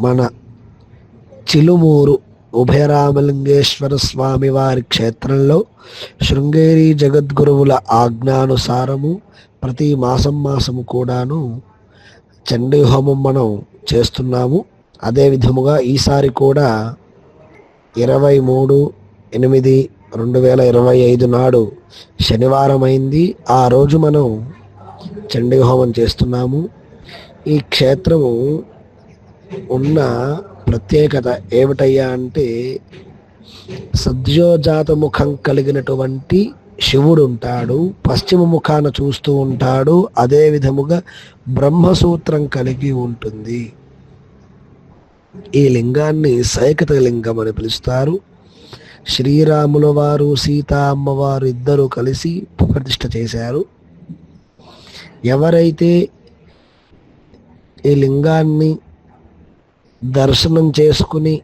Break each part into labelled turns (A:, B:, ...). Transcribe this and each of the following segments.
A: మన చిలుమూరు ఉభయరామలింగేశ్వర స్వామి వారి క్షేత్రంలో శృంగేరి జగద్గురువుల ఆజ్ఞానుసారము ప్రతి మాసం మాసము కూడాను చండీ హోమం మనం చేస్తున్నాము. అదే విధముగా ఈసారి కూడా ఇరవై మూడు ఎనిమిది రెండు వేల ఇరవై ఐదు నాడు శనివారం అయింది ఆ రోజు మనం చండీ హోమం చేస్తున్నాము. ఈ క్షేత్రము ఉన్న ప్రత్యేకత ఏమిటయ్యా అంటే సద్యోజాత ముఖం కలిగినటువంటి శివుడు ఉంటాడు పశ్చిమ ముఖాన చూస్తూ ఉంటాడు అదే విధముగా బ్రహ్మసూత్రం కలిగి ఉంటుంది. ఈ లింగాన్ని సైకత లింగం అని పిలుస్తారు. శ్రీరాముల వారు సీతా అమ్మవారు ఇద్దరు కలిసి ప్రతిష్ట చేశారు. ఎవరైతే ఈ లింగాన్ని దర్శనం చేసుకుని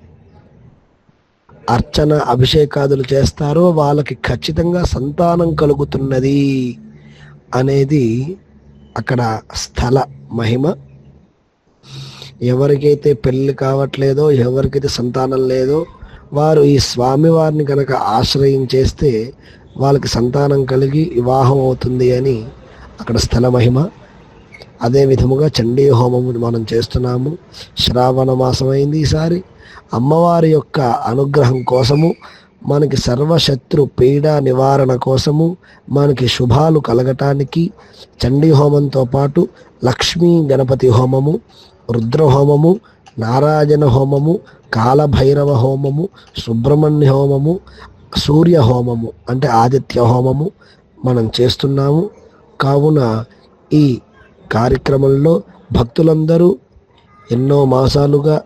A: అర్చన అభిషేకాదులు చేస్తారో వాళ్ళకి ఖచ్చితంగా సంతానం కలుగుతున్నది అనేది అక్కడ స్థల మహిమ. ఎవరికైతే పెళ్ళి కావట్లేదో ఎవరికైతే సంతానం లేదో వారు ఈ స్వామివారిని కనుక ఆశ్రయం చేస్తే వాళ్ళకి సంతానం కలిగి వివాహం అవుతుంది అని అక్కడ స్థల మహిమ. అదే విధముగా చండీ హోమము మనం చేస్తున్నాము. శ్రావణ మాసమైంది ఈసారి. అమ్మవారి యొక్క అనుగ్రహం కోసము మనకి సర్వశత్రు పీడ నివారణ కోసము మనకి శుభాలు కలగటానికి చండీ హోమంతో పాటు లక్ష్మీ గణపతి హోమము రుద్ర హోమము నారాయణ హోమము కాలభైరవ హోమము సుబ్రహ్మణ్య హోమము సూర్య హోమము అంటే ఆదిత్య హోమము మనం చేస్తున్నాము. కావున ఈ కార్యక్రమంలో భక్తులందరూ ఎన్నో మాసాలుగా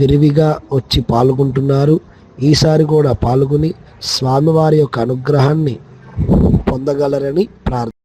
A: విరివిగా వచ్చి పాల్గొంటున్నారు. ఈసారి కూడా పాల్గొని స్వామివారి యొక్క అనుగ్రహాన్ని పొందగలరని ప్రార్థన